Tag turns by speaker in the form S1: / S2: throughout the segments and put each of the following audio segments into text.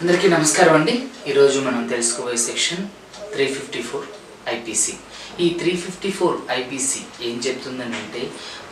S1: అందరికీ నమస్కారం అండి. ఈరోజు మనం తెలుసుకోబోయే section three fifty four IPC. ఈ త్రీ ఫిఫ్టీ ఫోర్ ఐపీసీ ఏం చెప్తుందని అంటే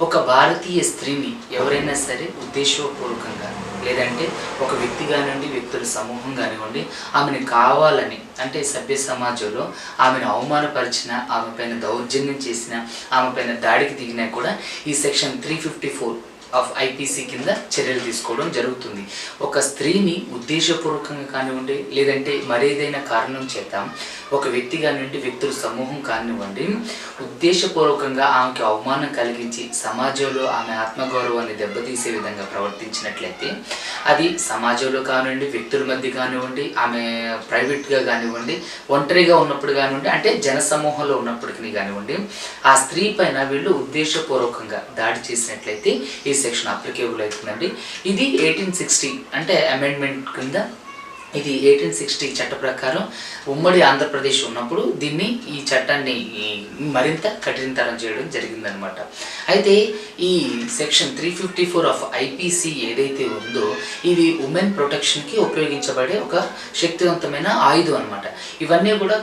S1: ఒక భారతీయ స్త్రీని ఎవరైనా సరే ఉద్దేశపూర్వకంగా లేదంటే ఒక వ్యక్తి కానివ్వండి వ్యక్తుల సమూహం కానివ్వండి ఆమెను కావాలని అంటే సభ్య సమాజంలో ఆమెను అవమానపరిచిన ఆమె పైన దౌర్జన్యం చేసిన ఆమె పైన దాడికి దిగినా కూడా ఈ section three fifty four of IPC కింద చర్యలు తీసుకోవడం జరుగుతుంది. ఒక స్త్రీని ఉద్దేశపూర్వకంగా కానివ్వండి లేదంటే మరేదైనా కారణం చేత ఒక వ్యక్తి కానివ్వండి వ్యక్తుల సమూహం కానివ్వండి ఉద్దేశపూర్వకంగా ఆమెకి అవమానం కలిగించి సమాజంలో ఆమె ఆత్మగౌరవాన్ని దెబ్బతీసే విధంగా ప్రవర్తించినట్లయితే అది సమాజంలో కానివ్వండి వ్యక్తుల మధ్య కానివ్వండి ఆమె ప్రైవేట్గా కానివ్వండి ఒంటరిగా ఉన్నప్పుడు కానివ్వండి అంటే జన సమూహంలో ఉన్నప్పటికీ కానివ్వండి ఆ స్త్రీ పైన వీళ్ళు ఉద్దేశపూర్వకంగా దాడి చేసినట్లయితే ఈ సెక్షన్ అప్లికేబుల్ అవుతుందండి ఇది ఎయిటీన్ సిక్స్టీ అంటే అమెండ్మెంట్ కింద ఇది ఎయిటీన్ సిక్స్టీ చట్ట ప్రకారం ఉమ్మడి ఆంధ్రప్రదేశ్ ఉన్నప్పుడు దీన్ని ఈ చట్టాన్ని మరింత కఠినతరం చేయడం జరిగిందనమాట అయితే ఈ section three fifty four of IPC ఏదైతే ఉందో ఇది ఉమెన్ ప్రొటెక్షన్కి ఉపయోగించబడే ఒక శక్తివంతమైన ఆయుధం అనమాట ఇవన్నీ కూడా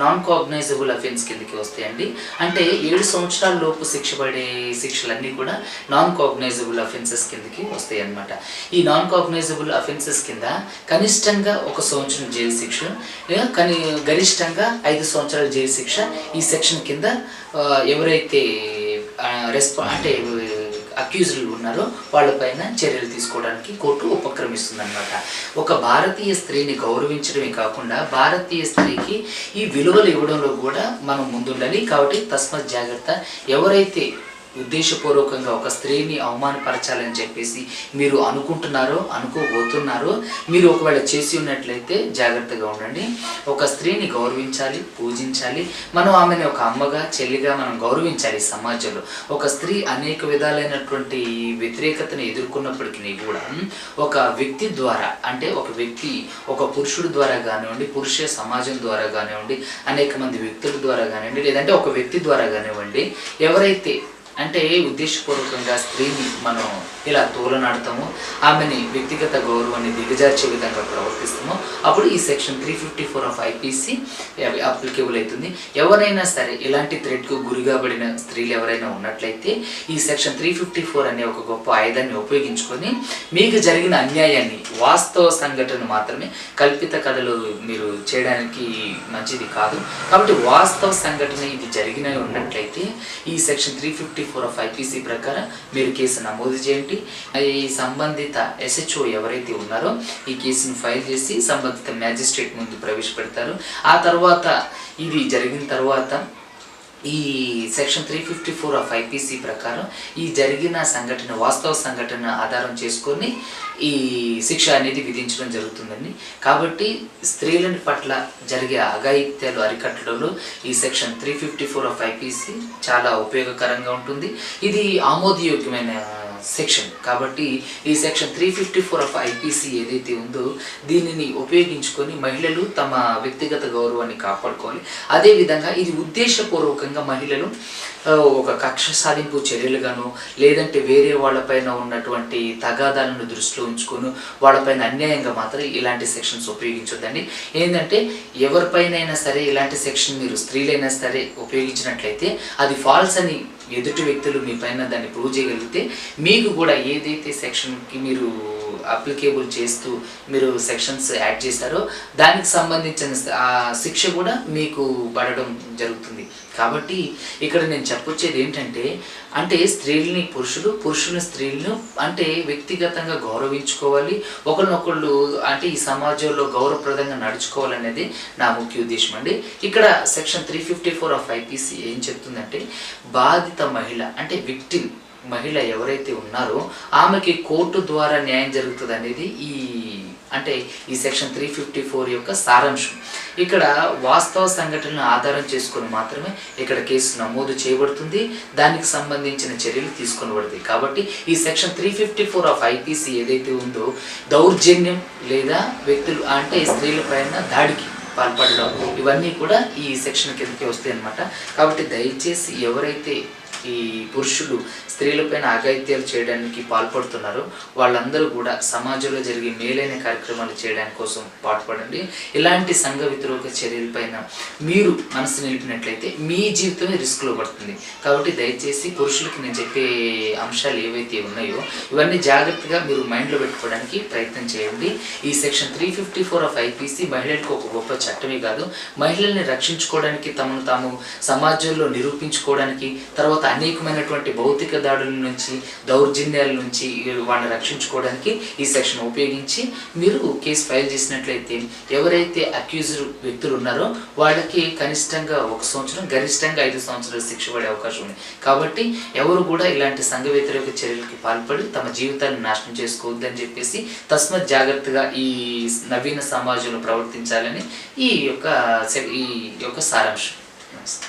S1: నాన్ కాగ్నైజబుల్ అఫెన్స్ కిందకి వస్తాయండి. అంటే ఏడు సంవత్సరాల లోపు శిక్ష పడే శిక్షలన్నీ కూడా నాన్ కాగ్నైజబుల్ అఫెన్సెస్ కిందకి వస్తాయి అన్నమాట ఈ నాన్ కాగ్నైజబుల్ అఫెన్సెస్ కింద కనిష్టంగా ఒక సంవత్సరం జైలు శిక్ష కని గరిష్టంగా ఐదు సంవత్సరాల జైలు శిక్ష ఈ సెక్షన్ కింద ఎవరైతే రెస్పా అంటే అక్యూజ్లు ఉన్నారో వాళ్ళపైన చర్యలు తీసుకోవడానికి కోర్టు ఉపక్రమిస్తుందన్నమాట. ఒక భారతీయ స్త్రీని గౌరవించడమే కాకుండా భారతీయ స్త్రీకి ఈ విలువలు ఇవ్వడంలో కూడా మనం ముందుండాలి. కాబట్టి తస్మత్ జాగ్రత్త. ఎవరైతే ఉద్దేశపూర్వకంగా ఒక స్త్రీని అవమానపరచాలని చెప్పేసి మీరు అనుకుంటున్నారో అనుకోబోతున్నారో మీరు ఒకవేళ చేసి ఉన్నట్లయితే జాగ్రత్తగా ఉండండి. ఒక స్త్రీని గౌరవించాలి పూజించాలి. మనం ఆమెని ఒక అమ్మగా చెల్లిగా మనం గౌరవించాలి సమాజంలో. ఒక స్త్రీ అనేక విధాలైనటువంటి వ్యతిరేకతను ఎదుర్కొన్నప్పటికీ కూడా ఒక వ్యక్తి ద్వారా అంటే ఒక వ్యక్తి ఒక పురుషుడు ద్వారా కానివ్వండి పురుష సమాజం ద్వారా కానివ్వండి అనేక మంది వ్యక్తుల ద్వారా కానివ్వండి లేదంటే ఒక వ్యక్తి ద్వారా కానివ్వండి ఎవరైతే అంటే ఉద్దేశపూర్వకంగా స్త్రీని మనం ఇలా తోలనాడతాము ఆమెని వ్యక్తిగత గౌరవాన్ని దిగజార్చే విధంగా ప్రవర్తిస్తాము. అప్పుడు ఈ section three fifty four of IPC applicable అవుతుంది. ఎవరైనా సరే ఇలాంటి థ్రెడ్కు గురిగాబడిన స్త్రీలు ఎవరైనా ఉన్నట్లయితే ఈ సెక్షన్ త్రీ ఫిఫ్టీ ఫోర్ అనే ఒక గొప్ప ఆయుధాన్ని ఉపయోగించుకొని మీకు జరిగిన అన్యాయాన్ని వాస్తవ సంఘటన మాత్రమే కల్పిత కథలు మీరు చేయడానికి మంచిది కాదు. కాబట్టి వాస్తవ సంఘటన ఇది జరిగిన ఉన్నట్లయితే ఈ section three fifty four of IPC ప్రకారం మీరు కేసు నమోదు చేయండి. ఈ సంబంధిత ఎస్హెచ్ఓ ఎవరైతే ఉన్నారో ఈ కేసును ఫైల్ చేసి సంబంధిత మ్యాజిస్ట్రేట్ ముందు ప్రవేశపెడతారు. ఆ తర్వాత ఇది జరిగిన తర్వాత ఈ section three fifty four of IPC ప్రకారం ఈ జరిగిన సంఘటన వాస్తవ సంఘటన ఆధారం చేసుకొని ఈ శిక్ష అనేది విధించడం జరుగుతుందండి. కాబట్టి స్త్రీలని పట్ల జరిగే అఘాయిత్యాలు అరికట్టడంలో ఈ section three fifty four of IPC చాలా ఉపయోగకరంగా ఉంటుంది. ఇది ఆమోదయోగ్యమైన సెక్షన్ కాబట్టి ఈ section three fifty four of IPC ఏదైతే ఉందో దీనిని ఉపయోగించుకొని మహిళలు తమ వ్యక్తిగత గౌరవాన్ని కాపాడుకోవాలి. అదేవిధంగా ఇది ఉద్దేశపూర్వకంగా మహిళలు ఒక కక్ష సాధింపు చర్యలుగాను లేదంటే వేరే వాళ్ళపైన ఉన్నటువంటి తగాదాలను దృష్టిలో ఉంచుకొని వాళ్ళపైన అన్యాయంగా మాత్రం ఇలాంటి సెక్షన్స్ ఉపయోగించొద్దండి. ఏంటంటే ఎవరిపైనైనా సరే ఇలాంటి సెక్షన్ మీరు స్త్రీలైనా సరే ఉపయోగించినట్లయితే అది ఫాల్స్ అని ఎదుటి వ్యక్తులు మీ పైన దాన్ని ప్రూవ్ చేయగలిగితే మీకు కూడా ఏదైతే సెక్షన్కి మీరు అప్లికేబుల్ చేస్తూ మీరు సెక్షన్స్ యాడ్ చేశారో దానికి సంబంధించిన ఆ శిక్ష కూడా మీకు పడడం జరుగుతుంది. కాబట్టి ఇక్కడ నేను చెప్పొచ్చేది ఏంటంటే అంటే స్త్రీలని పురుషులు పురుషుల స్త్రీలను అంటే వ్యక్తిగతంగా గౌరవించుకోవాలి. ఒకరినొకళ్ళు అంటే ఈ సమాజంలో గౌరవప్రదంగా నడుచుకోవాలనేది నా ముఖ్య ఉద్దేశం అండి. ఇక్కడ section three fifty four of IPC ఏం చెప్తుందంటే బాధిత మహిళ అంటే విక్టిమ్ మహిళ ఎవరైతే ఉన్నారో ఆమెకి కోర్టు ద్వారా న్యాయం జరుగుతుంది అనేది ఈ అంటే ఈ సెక్షన్ త్రీ ఫిఫ్టీ ఫోర్ యొక్క సారాంశం. ఇక్కడ వాస్తవ సంఘటనను ఆధారం చేసుకొని మాత్రమే ఇక్కడ కేసు నమోదు చేయబడుతుంది. దానికి సంబంధించిన చర్యలు తీసుకొనబడతాయి. కాబట్టి ఈ section three fifty four of IPC ఏదైతే ఉందో దౌర్జన్యం లేదా వ్యక్తులు అంటే స్త్రీల పైన దాడికి పాల్పడడం ఇవన్నీ కూడా ఈ సెక్షన్ కిందకి వస్తాయి అన్నమాట కాబట్టి దయచేసి ఎవరైతే ఈ పురుషులు స్త్రీలపైన అఘాయిత్యాలు చేయడానికి పాల్పడుతున్నారు. వాళ్ళందరూ కూడా సమాజంలో జరిగే మేలైన కార్యక్రమాలు చేయడానికి కోసం పాటుపడండి. ఇలాంటి సంఘ వ్యతిరేక చర్యలపైన మీరు మనసు నిలిపినట్లయితే మీ జీవితమే రిస్క్లో పడుతుంది. కాబట్టి దయచేసి పురుషులకి నేను చెప్పే అంశాలు ఏవైతే ఉన్నాయో ఇవన్నీ జాగ్రత్తగా మీరు మైండ్లో పెట్టుకోవడానికి ప్రయత్నం చేయండి. ఈ section three fifty four of IPC మహిళలకు ఒక గొప్ప చట్టమే కాదు. మహిళల్ని రక్షించుకోవడానికి తమను తాము సమాజంలో నిరూపించుకోవడానికి తర్వాత అనేకమైనటువంటి భౌతిక దాడుల నుంచి దౌర్జన్యాల నుంచి వాళ్ళని రక్షించుకోవడానికి ఈ సెక్షన్ ఉపయోగించి మీరు కేసు ఫైల్ చేసినట్లయితే ఎవరైతే అక్యూజ్డ్ వ్యక్తులు ఉన్నారో వాళ్ళకి కనిష్టంగా ఒక సంవత్సరం గరిష్టంగా ఐదు సంవత్సరాలు శిక్ష పడే అవకాశం ఉంది. కాబట్టి ఎవరు కూడా ఇలాంటి సంఘ వ్యతిరేక చర్యలకి పాల్పడి తమ జీవితాన్ని నాశనం చేసుకోవద్దని చెప్పేసి తస్మత్ జాగ్రత్తగా ఈ నవీన సమాజంలో ప్రవర్తించాలని ఈ యొక్క సె- ఈ యొక్క సారాంశం.